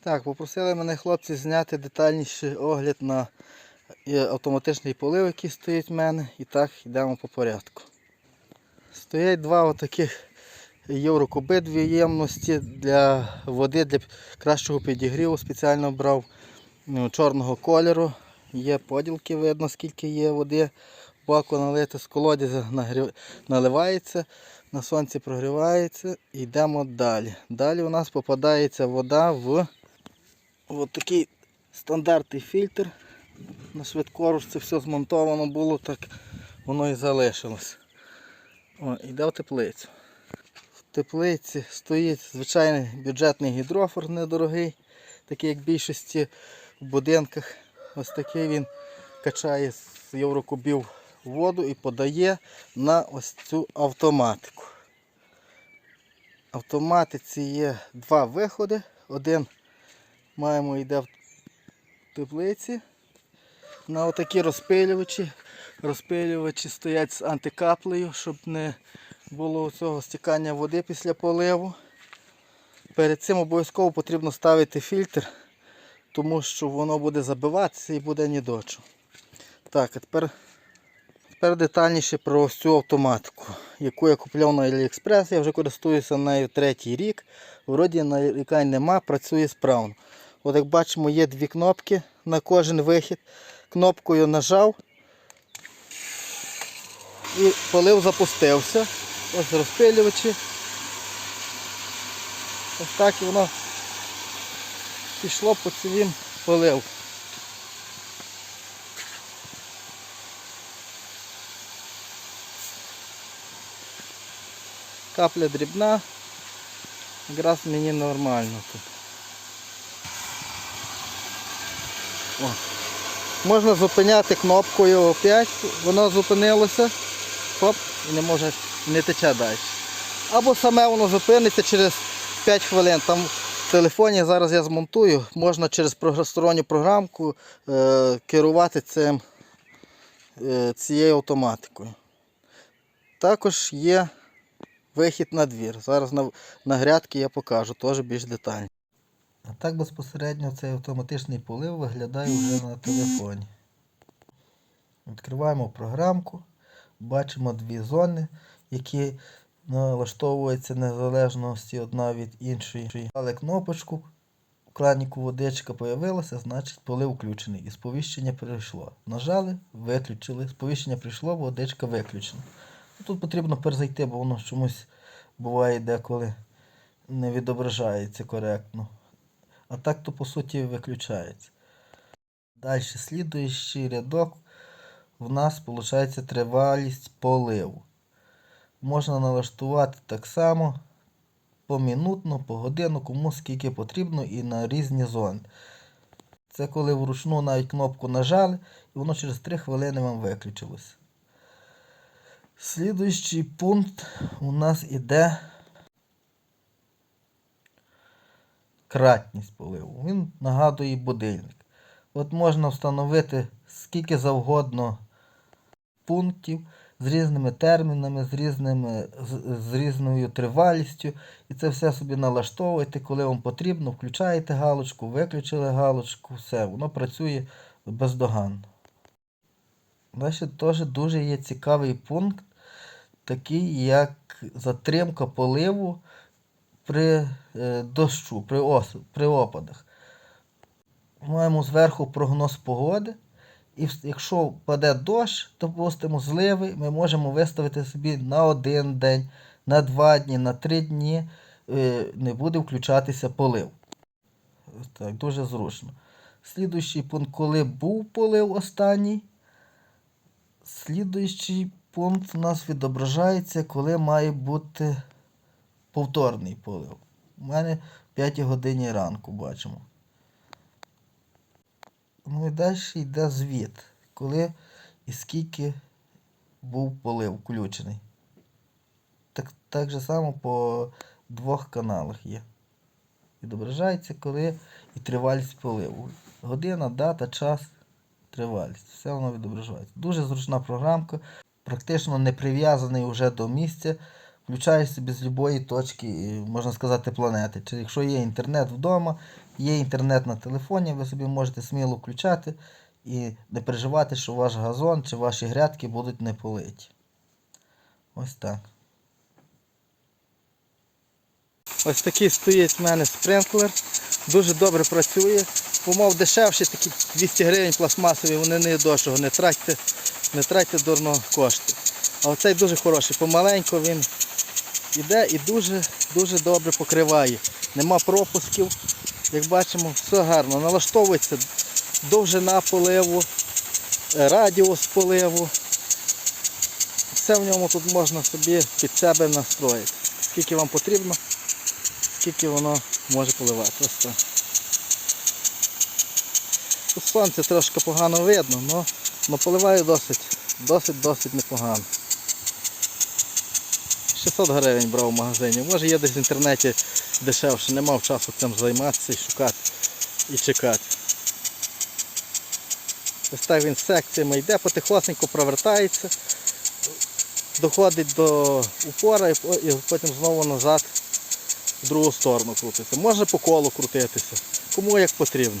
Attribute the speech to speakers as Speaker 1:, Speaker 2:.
Speaker 1: Так, попросили мене хлопці зняти детальніший огляд на е, автоматичний полив, який стоїть в мене. І так, йдемо по порядку. Стоять два отаких єврокуби, дві ємності для води, для кращого підігріву. Спеціально брав ну, чорного кольору. Є поділки, видно, скільки є води. В баку налити з колодязя наливається, на сонці прогрівається. І йдемо далі. Далі у нас попадається вода в От такий стандартний фільтр. На швидкоруч це все змонтовано було, так воно і залишилось. О, йде в теплицю. В теплиці стоїть звичайний бюджетний гідрофор недорогий, такий як в більшості в будинках. Ось такий він качає з єврокубів воду і подає на ось цю автоматику. В автоматиці є два виходи. Один маємо йде в теплиці. На отакі розпилювачі. Розпилювачі стоять з антикаплею, щоб не було цього стікання води після поливу. Перед цим обов'язково потрібно ставити фільтр, тому що воно буде забиватися і буде ні нідочу. Так, а тепер, тепер детальніше про ось цю автоматику, яку я купляв на AliExpress. Я вже користуюся нею третій рік. Вроді нарікань нема, працює справно. От як бачимо, є дві кнопки на кожен вихід. Кнопкою нажав і полив запустився. Ось розпилювачі. Ось так і воно пішло по цілім полив. Капля дрібна, якраз мені нормально тут. О. Можна зупиняти кнопкою опять, воно зупинилося, хоп, і не може не тече далі. Або саме воно зупиниться через 5 хвилин. Там в телефоні зараз я змонтую, можна через сторонню програмку е, керувати цим, е, цією автоматикою. Також є вихід на двір. Зараз на, на грядки я покажу, теж більш детально. А так безпосередньо цей автоматичний полив виглядає вже на телефоні. Відкриваємо програмку, бачимо дві зони, які налаштовуються незалежності одна від іншої. Але кнопочку в краніку водичка появилася, значить полив включений. І сповіщення прийшло. Нажали, виключили. Сповіщення прийшло, водичка виключена. Тут потрібно перезайти, бо воно чомусь буває деколи не відображається коректно. А так то по суті виключається. Далі слідуючий рядок в нас виходить тривалість поливу. Можна налаштувати так само помінутно, по годину, кому скільки потрібно і на різні зони. Це коли вручну навіть кнопку нажали і воно через 3 хвилини вам виключилося. Слідуючий пункт у нас іде кратність поливу. Він нагадує будильник. От можна встановити скільки завгодно пунктів з різними термінами, з, різними, з, з різною тривалістю. І це все собі налаштовуєте, коли вам потрібно, включаєте галочку, виключили галочку, все, воно працює бездоганно. Далі теж дуже є цікавий пункт, такий як затримка поливу при е, дощу, при, ос, при опадах. Маємо зверху прогноз погоди. І якщо впаде дощ, допустимо, зливи, ми можемо виставити собі на один день, на два дні, на три дні е, не буде включатися полив. Так, дуже зручно. Слідуючий пункт, коли був полив останній. Слідуючий пункт у нас відображається, коли має бути повторний полив. У мене в 5 годині ранку бачимо. Ну і далі йде звіт, коли і скільки був полив включений. Так, так же само по двох каналах є. Відображається, коли і тривалість поливу. Година, дата, час, тривалість. Все воно відображається. Дуже зручна програмка, практично не прив'язаний вже до місця. Включаєш собі з будь-якої точки, можна сказати, планети. Чи якщо є інтернет вдома, є інтернет на телефоні, ви собі можете сміло включати і не переживати, що ваш газон чи ваші грядки будуть не политі. Ось так. Ось такий стоїть в мене спринклер. Дуже добре працює. Умов дешевші, такі 200 гривень пластмасові, вони не дорого, не тратьте, не тратьте дурно кошти. А оцей дуже хороший. Помаленько він іде і дуже, дуже добре покриває. Нема пропусків. Як бачимо, все гарно. Налаштовується довжина поливу, е, радіус поливу. Все в ньому тут можна собі під себе настроїти. Скільки вам потрібно, скільки воно може поливати. Ось так. Сонце трошки погано видно, але поливаю досить, досить, досить непогано. 600 гривень брав в магазині. Може є десь в інтернеті дешевше, не мав часу цим займатися і шукати і чекати. Ось так він з секціями йде, потихосенько провертається, доходить до упора і потім знову назад в другу сторону крутиться. Може по колу крутитися, кому як потрібно.